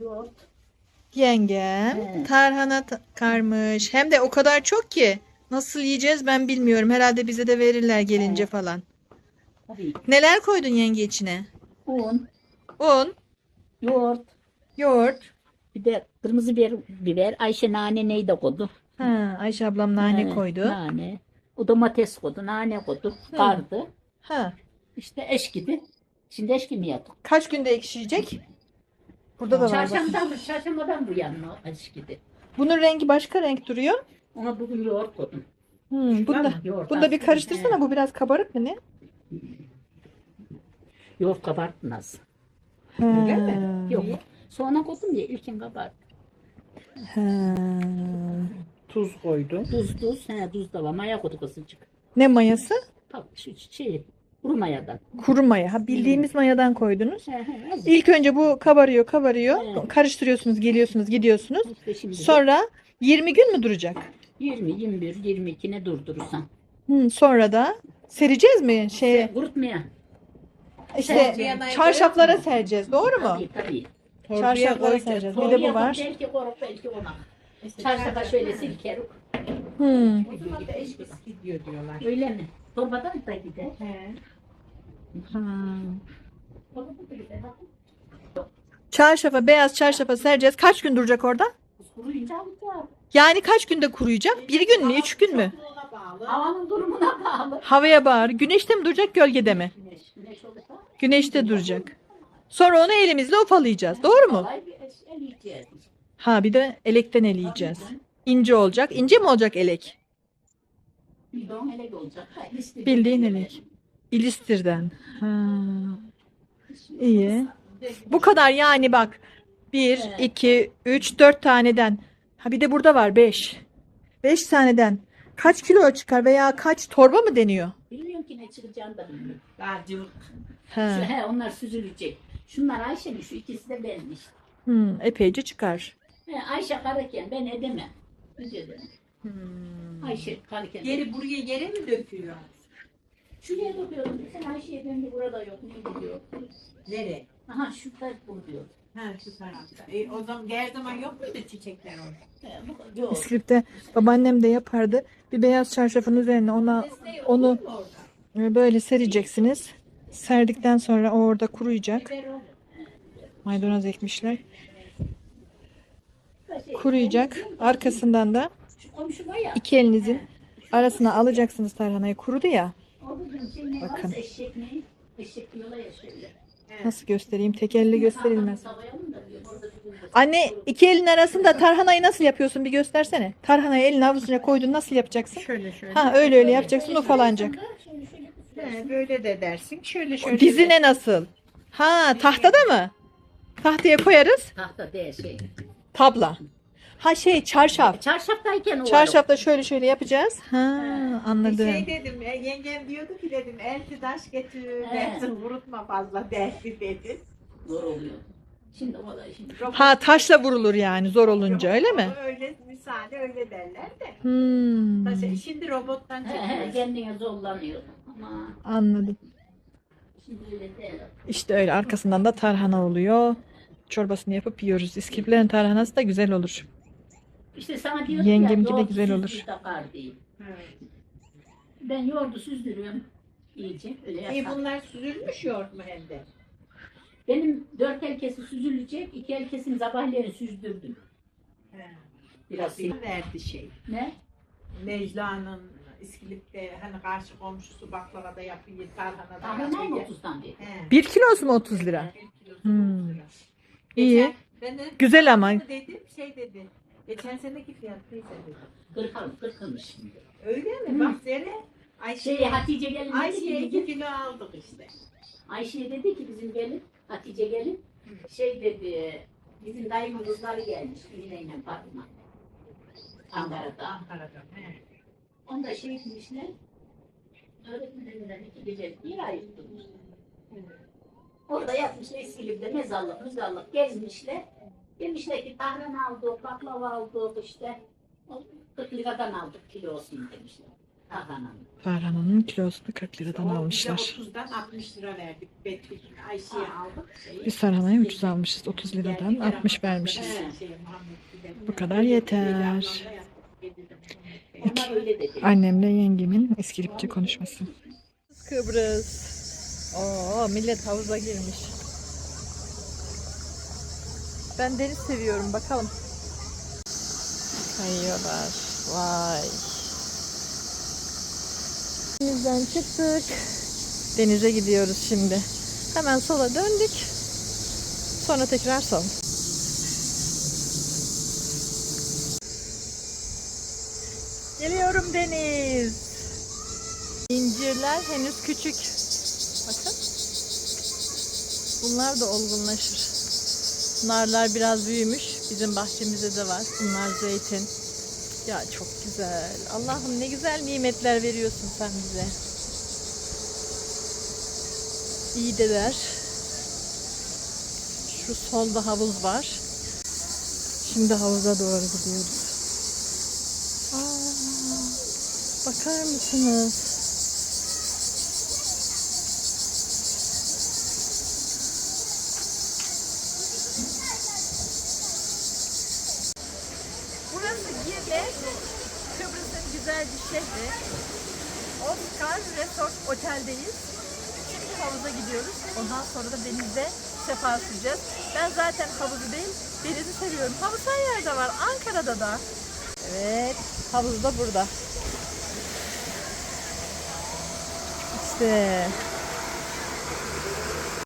Yoğurt. Yengem Evet. tarhana ta- karmış. Hem de o kadar çok ki. Nasıl yiyeceğiz ben bilmiyorum. Herhalde bize de verirler gelince Evet. falan. Tabii. Neler koydun yenge içine? Un, Un, yoğurt. yoğurt. Bir de kırmızı biber, biber. Ayşe nane neyi de koydu. Ha, Ayşe ablam nane He, koydu. Nane. O domates koydu, nane koydu. Hı. Kardı. Ha. İşte eşkidi. Şimdi eşki mi yaptık? Kaç günde ekşiyecek? Burada da var. bak. Çarşambadan, çarşambadan bu yanına eşkidi. Bunun rengi başka renk duruyor. Ona bugün yoğurt koydum. Hmm, bunda, Yoğurt bunda bir karıştırsana. He. Bu biraz kabarık mı ne? Yoğurt kabarttın az. Ha. Yok. Sonra koydum ya ilkin kabarttı. Ha. Tuz koydum. Tuz tuz. He tuz da var. Maya koyduk ısıcık. Ne mayası? Bak şu şey. Kuru mayadan. Kuru maya. Ha, bildiğimiz mayadan koydunuz. İlk önce bu kabarıyor, kabarıyor. Evet. Karıştırıyorsunuz, geliyorsunuz, gidiyorsunuz. İşte şimdi de Sonra 20 gün mü duracak? 20, 21, 22 ne durdurursan. Hmm, sonra da sereceğiz mi? Şeye, Kurutmaya. işte Sereceğim. çarşaflara sereceğiz. Doğru mu? Tabii tabii. Çarşaflara sereceğiz. Bir de bu var. Belki koruk belki ona. Çarşafa şöyle silkerik. Hmm. O zaman da eşkisi gidiyor diyorlar. Öyle mi? Torbadan da gider. He. Torbadan da gider. Bak, Çarşafa, beyaz çarşafa sereceğiz. Kaç gün duracak orada? Yani kaç günde kuruyacak? Bir gün mü, üç gün mü? Havanın durumuna bağlı. Havaya bağır. Güneşte mi duracak, gölgede mi? Güneşte duracak. Sonra onu elimizle ufalayacağız. Doğru mu? Ha bir de elekten eleyeceğiz. İnce olacak. İnce mi olacak elek? Bildiğin elek. İlistir'den. Ha. İyi. Bu kadar yani bak. Bir, Evet. iki, üç, dört taneden. Ha bir de burada var beş. Beş taneden. Kaç kilo çıkar veya kaç torba mı deniyor? Bilmiyorum ki ne çıkacağını da bilmiyorum. Dağcılık. Şu, Ha. he, onlar süzülecek. Şunlar Ayşe'nin şu ikisi de benim işte. Hmm, epeyce çıkar. He, Ayşe karıken ben edemem. Biz edemem. Hmm. Ayşe karıken. Geri buraya yere mi döküyor? Şuraya bakıyorum. Sen Ayşe'ye döndü burada yok. Ne diyor? Nereye? Aha şurada bu diyor. Ha şu tarafta. E, o zaman her zaman yok muydu çiçekler orada? Bu- yok. İskilip'te babaannem de yapardı. Bir beyaz çarşafın üzerine ona onu mu orada? e, böyle sereceksiniz. Serdikten sonra o orada kuruyacak. Biber. Maydanoz ekmişler. Şey, Kuruyacak. Arkasından da Şu komşuma ya. iki elinizin arasına alacaksınız tarhanayı. Kurudu ya. Bakın. Nasıl göstereyim? Tek elle gösterilmez. Anne iki elin arasında tarhanayı nasıl yapıyorsun bir göstersene. Tarhanayı elin avucuna koydun nasıl yapacaksın? Şöyle şöyle. Ha öyle öyle yapacaksın ufalanacak. He, böyle de dersin. Şöyle şöyle. Dizine nasıl? Ha tahtada mı? Tahtaya koyarız. Tahta değil şey. Tabla. Ha şey çarşaf. Çarşaftayken o. Çarşafta şöyle şöyle yapacağız. Ha Bir anladım. şey dedim, e, yengem diyordu ki dedim, elti taş getir, dersin vurutma fazla dersi dedi. Zor oluyor. Şimdi o da şimdi. Ha taşla vurulur yani zor olunca öyle mi? Öyle misali öyle derler de. Hmm, Taşı- Şimdi robottan He he çekiyoruz. kendine zorlanıyor. Ama anladım. şimdi öyle değil. İşte öyle arkasından da tarhana oluyor. Çorbasını yapıp yiyoruz. İskiliplerin tarhanası da güzel olur. İşte sana diyordum Yengemki de yoğurdu güzel olur. süzdür takar diye. Evet. Ben yoğurdu süzdürüyorum iyice. Öyle İyi yapar. bunlar süzülmüş yoğurt mu hem de? Benim dört elkesi süzülecek. iki elkesini sabahleyin süzdürdüm. He. Biraz sil. verdi şey. Ne? Necla'nın İskilip'te hani karşı komşusu baklavada yapıyor, tarhana da Tahmin mı yapıyor. 30'dan bir? He. Bir kilosu mu 30 lira? Bir kilosu Hmm. otuz lira. İyi. Geçen- Ben de Güzel ama. dedim şey dedi. Geçen seneki fiyat neyse dedi. Kırkalım, kırkılmış. Öyle mi? Bak Zere Ayşe, Şey Hatice gelin dedi Ayşe'ye ki, iki kilo aldık işte. Ayşe dedi ki bizim gelin, Hatice gelin, şey dedi, bizim dayımın kızları gelmiş, Mine'yle Fatma. Ankara'da. Ankara'dan. He. Onda şey etmişler, öğretmenlerden iki gece bir ay tutmuşlar. Orada yapmışlar İskilip'te mezarlık, mezarlık gezmişler. Demişler ki tahran aldık, baklava aldık işte. 40 liradan aldık kilosunu demişler. Tarhana'nın. Tarhananın kilosunu 40 liradan almışlar. 30'dan 60 lira verdik. Betül Ayşe'ye aldık. Şeyi. Biz tarhanayı ucuz almışız. 30 liradan 60 vermişiz. Şey, Muhammed Bu kadar yeter. Onlar öyle dedi. Annemle yengemin İskilipçe konuşması. Kıbrıs. Oo, millet havuza girmiş. Ben deniz seviyorum bakalım. Kayıyorlar. Vay. Denizden çıktık. Denize gidiyoruz şimdi. Hemen sola döndük. Sonra tekrar sol. Geliyorum deniz. İncirler henüz küçük. Bakın. Bunlar da olgunlaşır. Narlar biraz büyümüş. Bizim bahçemizde de var. Bunlar zeytin. Ya çok güzel. Allah'ım ne güzel nimetler veriyorsun sen bize. İyi de ver. Şu solda havuz var. Şimdi havuza doğru gidiyoruz. Aa, bakar mısınız? Burası Girne, Kıbrıs'ın güzel bir şehri. Oscar Resort Otel'deyiz. Şimdi havuza gidiyoruz. Ondan sonra da denizde sefa süreceğiz. Ben zaten havuzu değil, denizi seviyorum. Havuz her yerde var. Ankara'da da. Evet, havuz da burada. İşte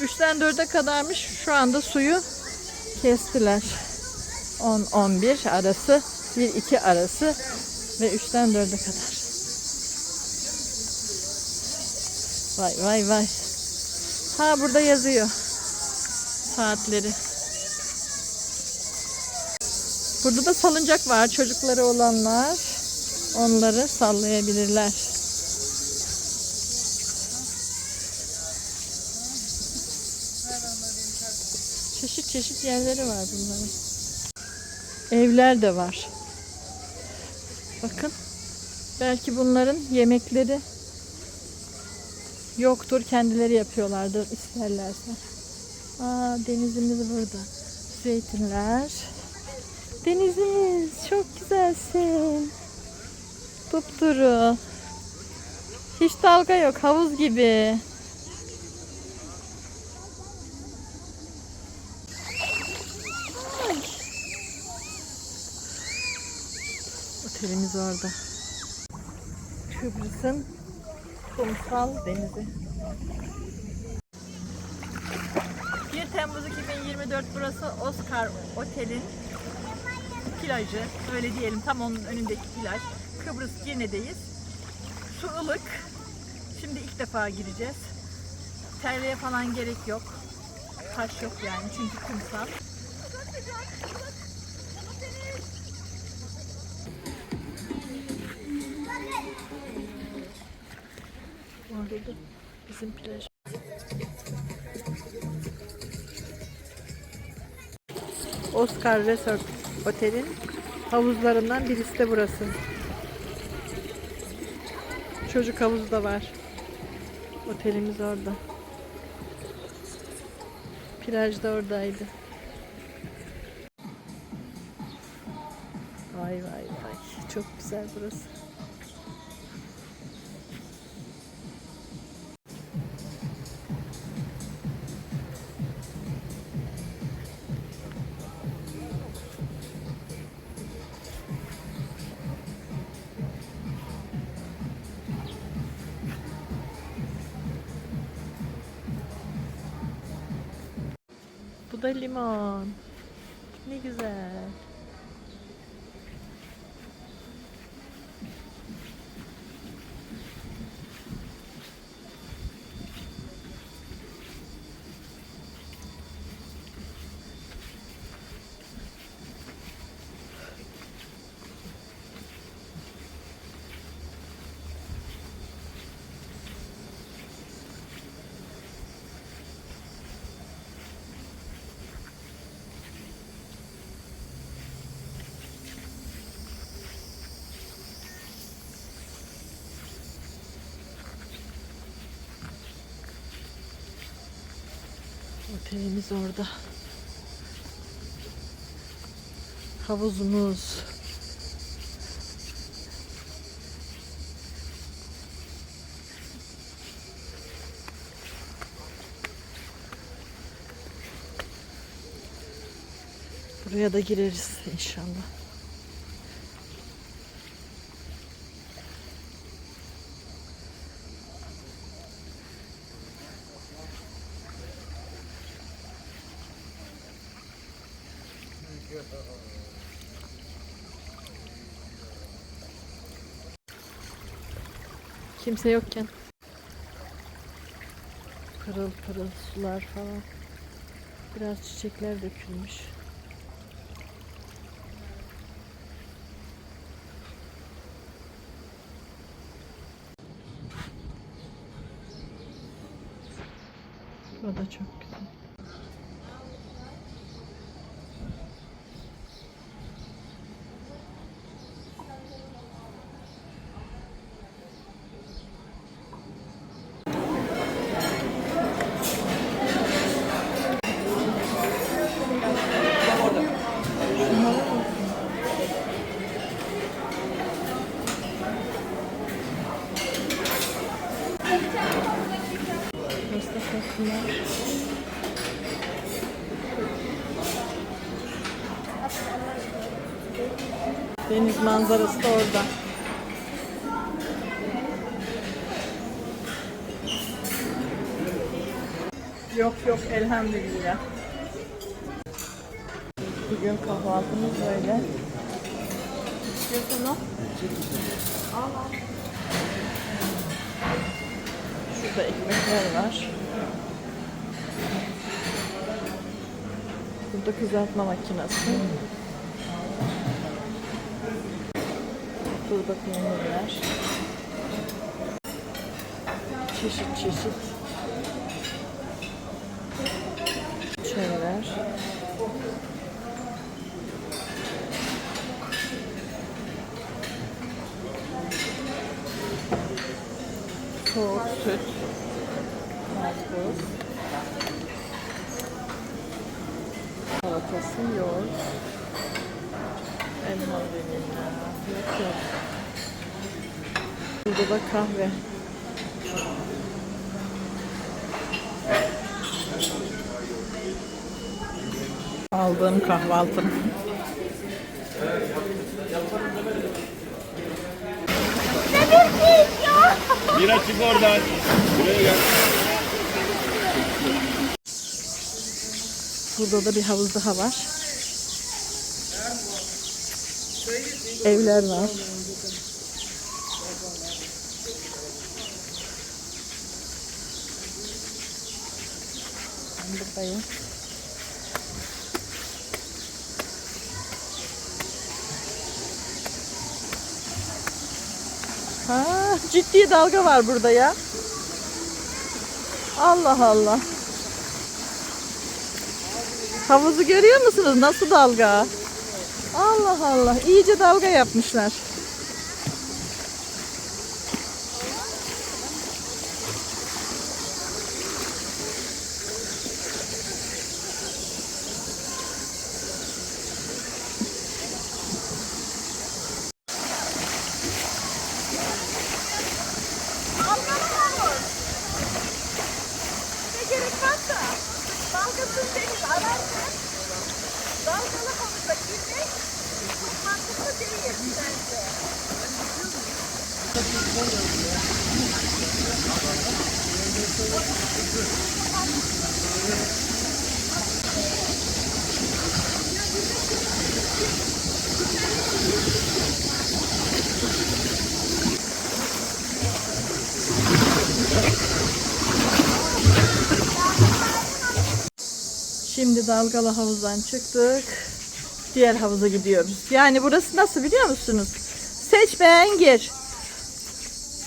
3'ten 4'e kadarmış. Şu anda suyu kestiler. 10-11 arası, 1-2 arası ve 3'ten 4'e kadar. Vay vay vay. Ha burada yazıyor. Saatleri. Burada da salıncak var. Çocukları olanlar onları sallayabilirler. Çeşit çeşit yerleri var bunların. Evler de var. Bakın. Belki bunların yemekleri yoktur. Kendileri yapıyorlardır isterlerse. Aa, denizimiz burada. Zeytinler. Denizimiz çok güzelsin. Dupduru. Hiç dalga yok. Havuz gibi. Otelimiz orada. Kıbrıs'ın kumsal denizi. 1 Temmuz 2024 burası Oscar Otel'in plajı. Öyle diyelim tam onun önündeki plaj. Kıbrıs Girne'deyiz. Su ılık. Şimdi ilk defa gireceğiz. Terliğe falan gerek yok. Taş yok yani çünkü kumsal. Da bizim plaj. Oscar Resort Otel'in havuzlarından birisi de burası. Çocuk havuzu da var. Otelimiz orada. Plaj da oradaydı. Vay vay vay. Çok güzel burası. Da limon. Ne güzel. Köpeğimiz orada. Havuzumuz. Buraya da gireriz inşallah. Kimse yokken. Pırıl pırıl sular falan. Biraz çiçekler dökülmüş. Bu da çok manzarası da orada. Yok yok elhamdülillah. Bugün kahvaltımız böyle. İstiyorsan al. Al. Şurada ekmekler var. Burada kızartma makinesi. Burada peynirler. Çeşit çeşit. Çaylar. Soğuk süt. Mazbuz. Salatası, yoğurt. Elma vanilya. Yok. Burada da kahve. Aldığım kahvaltım. Bira çık oradan. Buraya gel. Burada da bir havuz daha var. Evler var. Buradayım. Ha, ciddi dalga var burada ya. Allah Allah. Havuzu görüyor musunuz? Nasıl dalga? Allah Allah. iyice dalga yapmışlar. Gerek varsa dalgasız deniz ararken dalgalı havuza girmek mantıklı değil bence. Şimdi dalgalı havuzdan çıktık. Diğer havuza gidiyoruz. Yani burası nasıl biliyor musunuz? Seç beğen gir.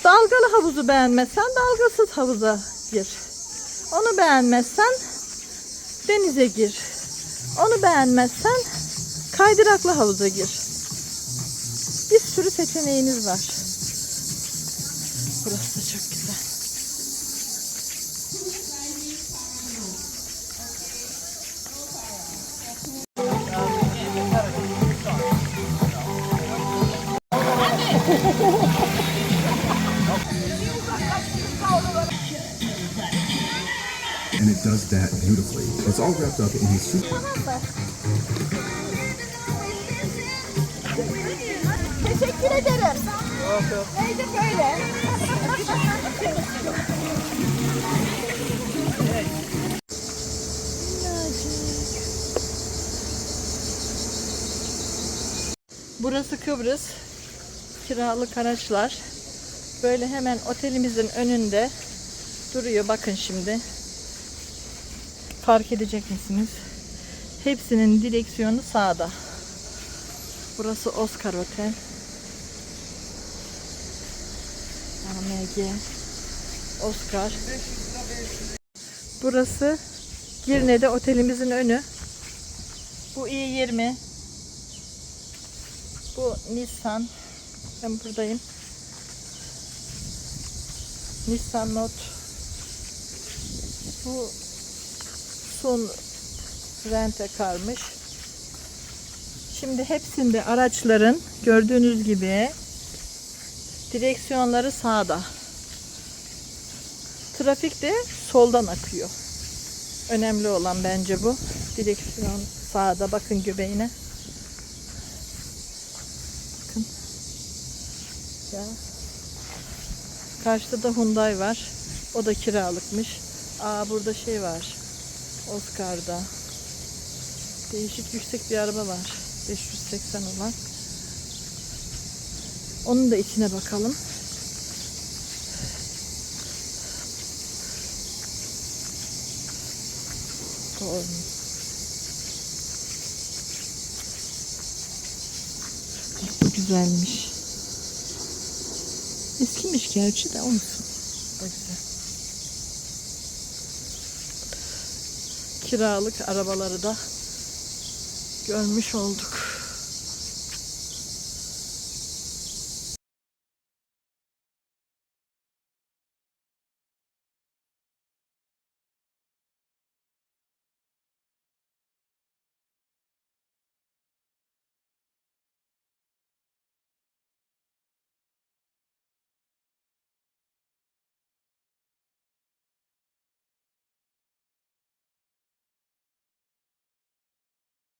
Dalgalı havuzu beğenmezsen dalgasız havuza gir. Onu beğenmezsen denize gir. Onu beğenmezsen kaydıraklı havuza gir. Bir sürü seçeneğiniz var. And it does that beautifully. It's all wrapped up in his super. Teşekkür ederim. Neydi böyle? Burası Kıbrıs. Kiralık araçlar. Böyle hemen otelimizin önünde duruyor. Bakın şimdi. Fark edecek misiniz? Hepsinin direksiyonu sağda. Burası Oscar Otel. AMG Oscar. Burası Girne'de otelimizin önü. Bu i20. Bu Nissan. Ben buradayım. Nissan Note. Bu Sun Rente karmış. Şimdi hepsinde araçların gördüğünüz gibi direksiyonları sağda. Trafik de soldan akıyor. Önemli olan bence bu. Direksiyon sağda. Bakın göbeğine. Ya. Karşıda da Hyundai var. O da kiralıkmış. Aa burada şey var. Oscar'da. Değişik yüksek bir araba var. 580 olan. Onun da içine bakalım. Doğru. Bu güzelmiş. Eskimiş gerçi de olsun. Kiralık arabaları da görmüş olduk.